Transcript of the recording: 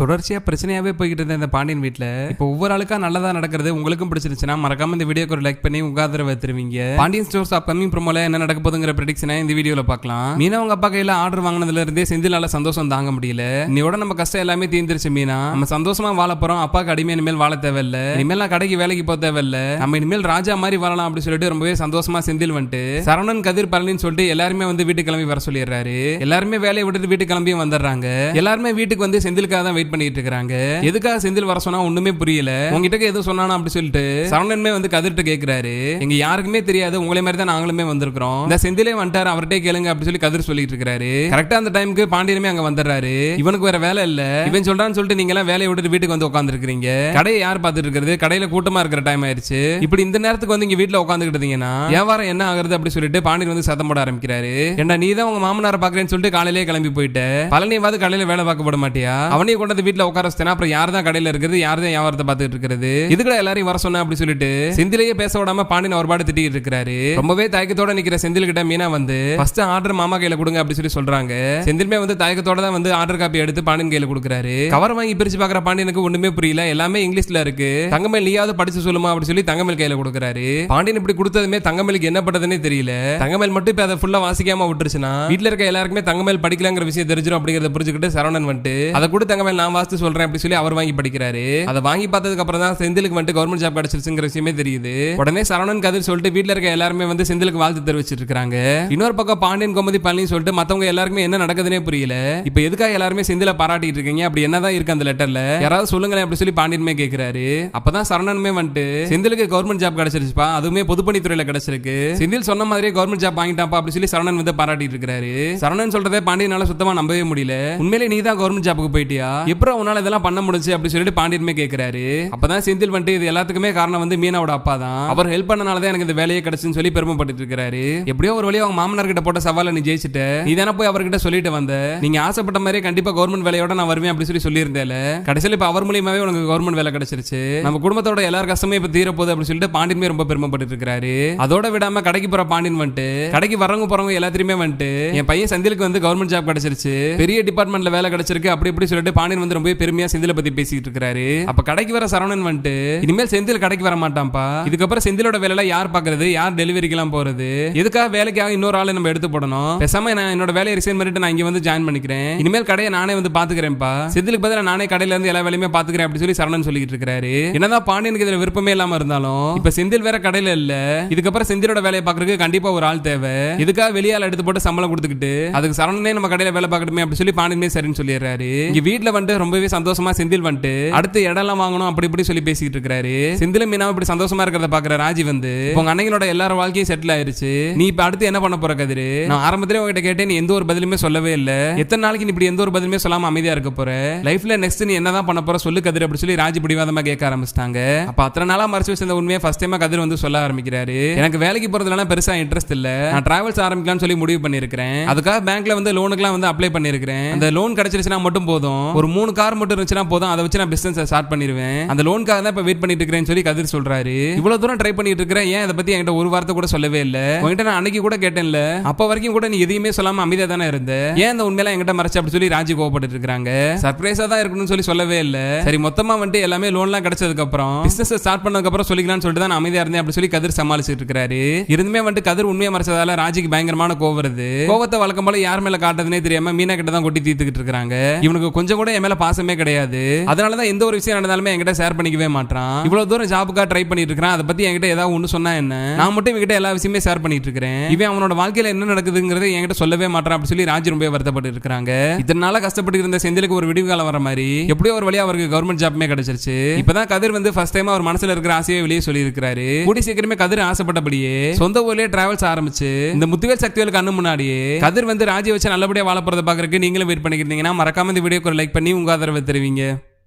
தொடர்ச்சியாக பிரச்சனையாகவே போய்கிட்டு இருந்த இந்த பாண்டியன் வீட்டில் இப்போ ஒவ்வொரு ஆளுக்காக நல்லதாக நடக்கிறது உங்களுக்கும் பிடிச்சிருச்சுன்னா மறக்காம இந்த வீடியோக்கு ஒரு லைக் பண்ணி உங்க ஆதரவை தருவீங்க. பாண்டியன் ஸ்டோர்ஸ் அப்கமிங் ப்ரோமோல என்ன நடக்க போதுங்கிற ப்ரெடிக்ஷனை இந்த வீடியோவில் பார்க்கலாம். மீனா உங்க அப்பா கையில் ஆர்டர் வாங்கினதுல இருந்தே செந்திலால சந்தோஷம் தாங்க முடியல. இன்னையோட நம்ம கஷ்டம் எல்லாமே தீர்ந்துருச்சு மீனா. நம்ம சந்தோஷமா வாழ போறோம். அப்பாவுக்கு அடிமை இனிமேல் வாழ தேவையில்ல. இனிமேல் நான் கடைக்கு வேலைக்கு போக தேவையில்ல. நம்ம இனிமேல் ராஜா மாதிரி வாழலாம் அப்படின்னு சொல்லிட்டு ரொம்பவே சந்தோஷமா செந்தில் வந்துட்டு சரவணன் கதிர் பழனின்னு சொல்லிட்டு எல்லாருமே வந்து வீட்டுக்கு கிளம்பி வர சொல்லிடுறாரு. எல்லாருமே வேலையை விட்டுட்டு வீட்டுக்கு கிளம்பியும் வந்துடுறாங்க. எல்லாருமே வீட்டுக்கு வந்து செந்திலுக்காக தான் வெயிட் பண்ணிட்டு இருக்காங்க எதுக்காக செந்தில் வர சொன்னா ஒண்ணுமே புரியல. உங்ககிட்ட எதுவும் சொன்னானா அப்படி சொல்லிட்டு சரவணனுமே வந்து கதிர்ட்டு கேக்குறாரு. எங்க யாருக்குமே தெரியாது உங்களே மாதிரி தான் நாங்களுமே வந்திருக்கிறோம். இந்த செந்திலே வந்துட்டாரு அவர்கிட்ட கேளுங்க அப்படி சொல்லி கதிர் சொல்லிட்டு இருக்காரு கரெக்டா அந்த டைமுக்கு பாண்டியனுமே அங்க வந்துடுறாரு. இவனுக்கு வேற வேலை இல்ல. இவன் சொல்றான்னு சொல்லிட்டு நீங்க எல்லாம் வேலையை விட்டுட்டு வீட்டுக்கு வந்து உட்காந்துருக்கீங்க கடையை யார் பார்த்துட்டு இருக்கிறது கடையில கூட்டமா இருக்கிற டைம் ஆயிருச்சு இப்படி இந்த நேரத்துக்கு வந்து இங்க வீட்டுல உட்காந்துக்கிட்டீங்கன்னா வியாபாரம் என்ன ஆகுறது அப்படி சொல்லிட்டு பாண்டியன் வந்து சத்தம் போட ஆரம்பிக்கிறாரு. ஏண்டா நீ தான் உங்க மாமனார பாக்குறேன்னு சொல்லிட்டு காலையிலேயே கிளம்பி போயிட்டு. பழனியாவது கடையில வேலை பார்க்க போட மாட்டியா? அவனையும் கொண்டு யாராவது வீட்டுல உட்கார வச்சுனா அப்புறம் யார் தான் கடையில இருக்குது யார் தான் வியாபாரத்தை பார்த்துட்டு இருக்கிறது? இதுக்குள்ள எல்லாரையும் வர சொன்ன அப்படி சொல்லிட்டு செந்திலேயே பேச விடாம பாண்டியன் ஒரு பாடு திட்டிட்டு இருக்காரு ரொம்பவே தயக்கத்தோட நிக்கிற செந்தில் கிட்ட மீனா வந்து ஃபர்ஸ்ட் ஆர்டர் மாமா கையில கொடுங்க அப்படி சொல்லி சொல்றாங்க. செந்திலுமே வந்து தயக்கத்தோட தான் வந்து ஆர்டர் காப்பி எடுத்து பாண்டியன் கையில கொடுக்குறாரு. கவர் வாங்கி பிரிச்சு பாக்குற பாண்டியனுக்கு ஒண்ணுமே புரியல எல்லாமே இங்கிலீஷ்ல இருக்கு. தங்கமேல் நீயாவது படிச்சு சொல்லுமா அப்படி சொல்லி தங்கமேல் கையில கொடுக்குறாரு. பாண்டியன் இப்படி கொடுத்ததுமே தங்கமேலுக்கு என்ன பண்றதுன்னே தெரியல. தங்கமேல் மட்டும் இப்ப அதை ஃபுல்லா வாசிக்காம விட்டுருச்சுன்னா வீட்டுல இருக்க எல்லாருக்குமே தங்கமேல் படிக்கலாங்கிற விஷயம் தெரிஞ்சிடும் அப்படிங்கறத புரிஞ்சுக்கிட்டு சரவணன் வந்துட்டு அதை கூட தங்கமேல் நான் வாசித்து சொல்றேன் அப்படி சொல்லி அவர் வாங்கி படிக்கிறாரு. அதை வாங்கி பார்த்ததுக்கு அப்புறம் தான் செந்திலுக்கு வந்துட்டு கவர்மெண்ட் ஜாப் கிடைச்சிருச்சுங்கிற விஷயமே தெரியுது. உடனே சரவணன் கதிர் சொல்லிட்டு வீட்டுல இருக்க எல்லாருமே வந்து செந்திலுக்கு வாழ்த்து தெரிவிச்சிட்டு இருக்காங்க இன்னொரு பக்கம் பாண்டியன் கோமதி பழனி சொல்லிட்டு மத்தவங்க எல்லாருக்குமே என்ன நடக்குதுன்னே புரியல. இப்ப எதுக்காக எல்லாருமே செந்தில பாராட்டிட்டு இருக்கீங்க? அப்படி என்னதான் இருக்கு அந்த லெட்டர்ல யாராவது சொல்லுங்களேன் அப்படி சொல்லி பாண்டியனுமே கேக்குறாரு. அப்பதான் சரவணனுமே வந்துட்டு செந்திலுக்கு கவர்மெண்ட் ஜாப் கிடைச்சிருச்சுப்பா. அதுவுமே பொதுப்பணித்துறையில கிடைச்சிருக்கு. செந்தில் சொன்ன மாதிரியே கவர்மெண்ட் ஜாப் வாங்கிட்டாப்பா அப்படி சொல்லி சரவணன் வந்து பாராட்டிட்டு இருக்காரு சரவணன் சொல்றதே பாண்டியனால சுத்தமா நம்பவே முடியல. உண்மையிலே நீ தான் கவர்மெண்ட் ஜாப்புக்கு போயிட்டியா? அப்புறம் உன்னால இதெல்லாம் பண்ண முடிஞ்சு அப்படி சொல்லிட்டு பாண்டியனுமே கேக்குறாரு. அப்பதான் செந்தில் வந்துட்டு இது எல்லாத்துக்குமே காரணம் வந்து மீனாவோட அப்பா தான் அவர் ஹெல்ப் பண்ணனாலதான் எனக்கு இந்த வேலையே கிடைச்சுன்னு சொல்லி பெருமைப்பட்டு இருக்காரு எப்படியோ ஒரு வழியா அவங்க மாமனார் கிட்ட போட்ட சவால நீ ஜெயிச்சிட்ட. நீ தானே போய் அவர்கிட்ட சொல்லிட்டு வந்த. நீங்க ஆசைப்பட்ட மாதிரியே கண்டிப்பா கவர்மெண்ட் வேலையோட நான் வருவேன் அப்படி சொல்லி சொல்லியிருந்தேல. கடைசியில் இப்ப அவர் மூலியமாவே உனக்கு கவர்மெண்ட் வேலை கிடைச்சிருச்சு. நம்ம குடும்பத்தோட எல்லா கஷ்டமும் இப்ப தீர அப்படின்னு அப்படி சொல்லிட்டு பாண்டியனுமே ரொம்ப பெருமைப்பட்டு இருக்காரு அதோட விடாம கடைக்கு போற பாண்டியன் வந்துட்டு கடைக்கு வரவங்க போறவங்க எல்லாத்திலுமே வந்துட்டு என் பையன் செந்திலுக்கு வந்து கவர்மெண்ட் ஜாப் கிடைச்சிருச்சு. பெரிய டிபார்ட்மெண்ட்ல வேலை கிடைச்சிருக்கு அப்படி இப்படி சொல்லிட்டு பாண்டியன் வந்து ரொம்ப பெருமையா செந்தில பத்தி பேசிட்டு இருக்காரு அப்ப கடைக்கு வர சரவணன் வந்துட்டு இனிமேல் செந்தில் கடைக்கு வர மாட்டான்ப்பா. இதுக்கப்புறம் செந்திலோட வேலை யார் பாக்குறது? யார் டெலிவரிக்கெல்லாம் போறது? எதுக்காக வேலைக்காக இன்னொரு ஆளை நம்ம எடுத்து போடணும்? பேசாம நான் என்னோட வேலையை ரிசைன் பண்ணிட்டு நான் இங்க வந்து ஜாயின் பண்ணிக்கிறேன். இனிமேல் கடையை நானே வந்து பாத்துக்கிறேன்ப்பா. செந்திலுக்கு பதிலா நானே கடையில இருந்து எல்லா வேலையுமே பாத்துக்கிறேன் அப்படின்னு சொல்லி சரவணன் சொல்லிட்டு இருக்காரு என்னதான் பாண்டியனுக்கு இதுல விருப்பமே இல்லாம இருந்தாலும் இப்ப செந்தில் வேற கடையில இல்ல. இதுக்கப்புறம் செந்திலோட வேலையை பாக்குறதுக்கு கண்டிப்பா ஒரு ஆள் தேவை. இதுக்காக வெளியால் எடுத்து போட்டு சம்பளம் கொடுத்துக்கிட்டு அதுக்கு சரவணனே நம்ம கடையில வேலை பார்க்கணுமே அப்படின்னு சொல்லி பாண்டியனே சரின்னு சொல்லிடுறாரு. இங்க வீட்டுல வந்துட்டு ரொம்பவே சந்தோஷமா செந்தில் வந்துட்டு அடுத்து இடம்லாம் வாங்கணும் அப்படி இப்படி சொல்லி பேசிட்டு இருக்காரு செந்தில மீனா இப்படி சந்தோஷமா இருக்கிறத பாக்குற ராஜி வந்து உங்க அன்னைங்களோட எல்லார வாழ்க்கையும் செட்டில் ஆயிருச்சு. நீ இப்ப அடுத்து என்ன பண்ண போற கதிரு? நான் ஆரம்பத்திலே உங்ககிட்ட கேட்டேன் நீ எந்த ஒரு பதிலுமே சொல்லவே இல்ல. எத்தனை நாளைக்கு நீ இப்படி எந்த ஒரு பதிலுமே சொல்லாம அமைதியா இருக்க போற? லைஃப்ல நெக்ஸ்ட் நீ என்னதான் பண்ண போற சொல்லு கதிர் அப்படி சொல்லி ராஜி பிடிவாதமா கேட்க ஆரம்பிச்சிட்டாங்க. அப்ப அத்தனை நாளா மறைச்சு வச்சிருந்த உண்மையை ஃபர்ஸ்ட் டைமா கதிர் வந்து சொல்ல ஆரம்பிக்கிறாரு. எனக்கு வேலைக்கு போறதுல பெருசா இன்ட்ரெஸ்ட் இல்ல. நான் டிராவல்ஸ் ஆரம்பிக்கலாம்னு சொல்லி முடிவு பண்ணிருக்கிறேன் அதுக்காக பேங்க்ல வந்து லோனுக்குலாம் வந்து அப்ளை பண்ணிருக்கிறேன் அந்த லோன் கிடைச்சிருச்சுன்னா மட்டும் போதும். ஒரு மூணு கார் மட்டும் இருந்துச்சுன்னா போதும். அதை வச்சு நான் பிசினஸ் ஸ்டார்ட் பண்ணிடுவேன். அந்த லோனுக்காக தான் இப்ப வெயிட் பண்ணிட்டு இருக்கிறேன்னு சொல்லி கதிர் சொல்றாரு. இவ்வளவு தூரம் ட்ரை பண்ணிட்டு இருக்கிறேன். ஏன் அதை பத்தி என்கிட்ட ஒரு வார்த்தை கூட சொல்லவே இல்லை. உங்ககிட்ட நான் அன்னைக்கு கூட கேட்டேன்ல. அப்ப வரைக்கும் கூட நீ எதையுமே சொல்லாம அமைதியா தானே இருந்த? ஏன் அந்த உண்மையெல்லாம் என்கிட்ட மறைச்சு அப்படி சொல்லி ராஜி கோவப்பட்டு இருக்காங்க சர்ப்ரைஸா தான் இருக்கணும்னு சொல்லி சொல்லவே இல்லை. சரி மொத்தமா வந்துட்டு எல்லாமே லோன்லாம் கிடைச்சதுக்கு அப்புறம் பிசினஸ் ஸ்டார்ட் பண்ணதுக்கு அப்புறம் சொல்லிக்கலாம்னு சொல்லிட்டு தான் அமைதியா இருந்தேன் அப்படி சொல்லி கதிர் சமாளிச்சிட்டு இருக்காரு இருந்துமே வந்துட்டு கதிர் உண்மையை மறைச்சதால ராஜிக்கு பயங்கரமான கோவம் வருது. கோவத்தை வழக்கம் போல யார் மேல காட்டுறதுனே தெரியாம மீனா கிட்ட தான் கொட்டி தீர்த்துக்கிட்டு இருக்காங்க இவனுக்கு கொஞ்சம் கூட என் மேல பாசமே கிடையாது. அதனால தான் எந்த ஒரு விஷயம் நடந்தாலுமே என்கிட்ட ஷேர் பண்ணிக்கவே மாட்டான் இவ்வளவு தூரம் ஜாபுக்காக ட்ரை பண்ணிட்டு இருக்கான் அதை பத்தி என்கிட்ட ஏதாவது ஒண்ணு சொன்னா என்ன? நான் மட்டும் இவங்கிட்ட எல்லா விஷயமே ஷேர் பண்ணிட்டு இருக்கிறேன் இவன் அவனோட வாழ்க்கையில என்ன நடக்குதுங்கிறத என்கிட்ட சொல்லவே மாட்டான் அப்படி சொல்லி ராஜ் ரொம்ப வருத்தப்பட்டு இருக்காங்க இதனால கஷ்டப்பட்டு இருந்த செந்திலுக்கு ஒரு விடிவு காலம் வர மாதிரி எப்படியோ ஒரு வழியா அவருக்கு கவர்மெண்ட் ஜாப்மே கிடைச்சிருச்சு. இப்பதான் கதிர் வந்து ஃபர்ஸ்ட் டைம் அவர் மனசுல இருக்கிற ஆசையை வெளியே சொல்லி இருக்காரு கூடி சீக்கிரமே கதிர் ஆசைப்பட்டபடியே சொந்த ஊர்லயே டிராவல்ஸ் ஆரம்பிச்சு இந்த முத்துவேல் சக்திவேல் கண்ணு முன்னாடியே கதிர் வந்து ராஜி வச்சு நல்லபடியா வாழ போறதை பாக்குறதுக்கு நீங்களும் வெயிட் பண்ணிக்கிட்டீங்கன்னா மறக்காம இந்த வீடியோக்கு லைக் பண்ணி உங்க ஆதரவை தெரிவிங்க.